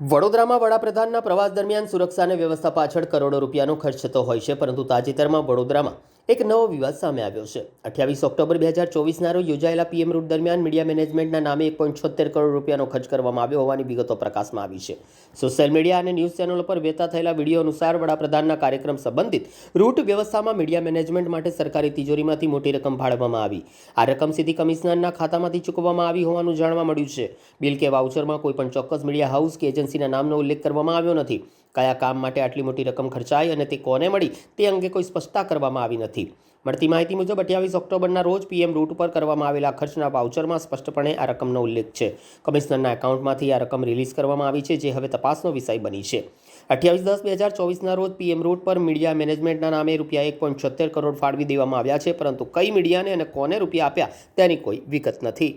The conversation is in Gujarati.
વડોદરામાં વડાપ્રધાનના પ્રવાસ દરમિયાન સુરક્ષા અને વ્યવસ્થા પાછળ કરોડો રૂપિયાનો ખર્ચ થતો હોય છે, પરંતુ તાજેતરમાં વડોદરામાં એક નવો વિવાદ સામે આવ્યો છે. અઠ્યાવીસ ઓક્ટોબર બે હજાર ચોવીસના રોજ યોજાયેલા પીએમ રૂટ દરમિયાન મીડિયા મેનેજમેન્ટના નામે એક પોઈન્ટ છોતેર કરોડ રૂપિયાનો ખર્ચ કરવામાં આવ્યો હોવાની વિગતો પ્રકાશમાં આવી છે. સોશિયલ મીડિયા અને ન્યૂઝ ચેનલો પર વહેતા થયેલા વીડિયો અનુસાર વડાપ્રધાનના કાર્યક્રમ સંબંધિત રૂટ વ્યવસ્થામાં મીડિયા મેનેજમેન્ટ માટે સરકારી તિજોરીમાંથી મોટી રકમ ફાળવવામાં આવી. આ રકમ સીધી કમિશનરના ખાતામાંથી ચૂકવવામાં આવી હોવાનું જાણવા મળ્યું છે. બિલ કે વાઉચરમાં કોઈપણ ચોક્કસ મીડિયા હાઉસ કે એજન્સીના નામનો ઉલ્લેખ કરવામાં આવ્યો નથી. કયા કામ માટે આટલી મોટી રકમ ખર્ચાઈ અને તે કોને મળી તે અંગે કોઈ સ્પષ્ટતા કરવામાં આવી નથી. મળતી માહિતી મુજબ, અઠ્યાવીસ ઓક્ટોબરના રોજ પીએમ રૂટ પર કરવામાં આવેલા ખર્ચના વાઉચરમાં સ્પષ્ટપણે આ રકમનો ઉલ્લેખ છે. કમિશનરના એકાઉન્ટમાંથી આ રકમ રિલીઝ કરવામાં આવી છે, જે હવે તપાસનો વિષય બની છે. અઠ્યાવીસ દસ બે હજાર ચોવીસના રોજ પીએમ રૂટ પર મીડિયા મેનેજમેન્ટના નામે રૂપિયા એક પોઈન્ટ છોતેર કરોડ ફાળવી દેવામાં આવ્યા છે, પરંતુ કઈ મીડિયાને અને કોને રૂપિયા આપ્યા તેની કોઈ વિગત નથી.